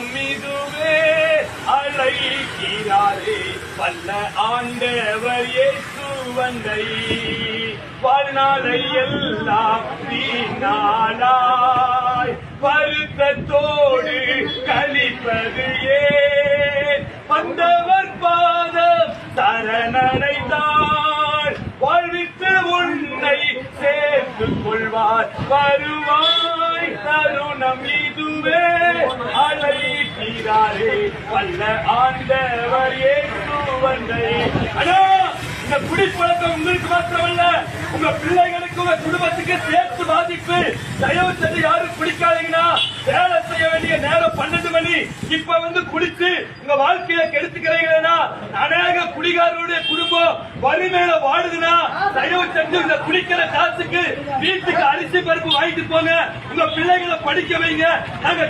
நம்மிதுவே அழைக்கிறாரே. வல்ல ஆண்டவர் இயேசு வாழ்நாளை எல்லாம் வீணாளாய் வருத்தத்தோடு கழிப்பது ஏன்? வந்தவர் பாதம் சரணடைந்தார். வாழ்வித்து உன்னை சேர்த்துக் கொள்வார். வருவாய் தருணம் இதுவே. அழைக்கிறாரே வல்ல ஆண்டவர் இயேசு வந்தை. அண்ணா இந்த குடிப்பழக்கம் உங்களுக்கு மாத்திரமல்ல. உங்க பிள்ளைகளுக்கு உங்க குடும்பத்துக்கு சேர்த்து பாதிப்பு. தயவு செஞ்சு யாரும் குடிக்காதீங்கன்னா வேலை செய்ய வேண்டிய நேரம் பன்னெண்டு மணி. இப்ப வந்து குடிச்சு உங்க வாழ்க்கையை கெடுத்துக்கிறீங்கன்னா அநேக குடிகாரருடைய குடும்பம் வறுமையில வாடுதுன்னா தயவு செஞ்சு இந்த குடிக்கிற காசுக்கு வீட்டுக்கு அரிசி பருப்பு வாங்கிட்டு போங்க. உங்க பிள்ளைகளை படிக்க வைங்க. நாங்க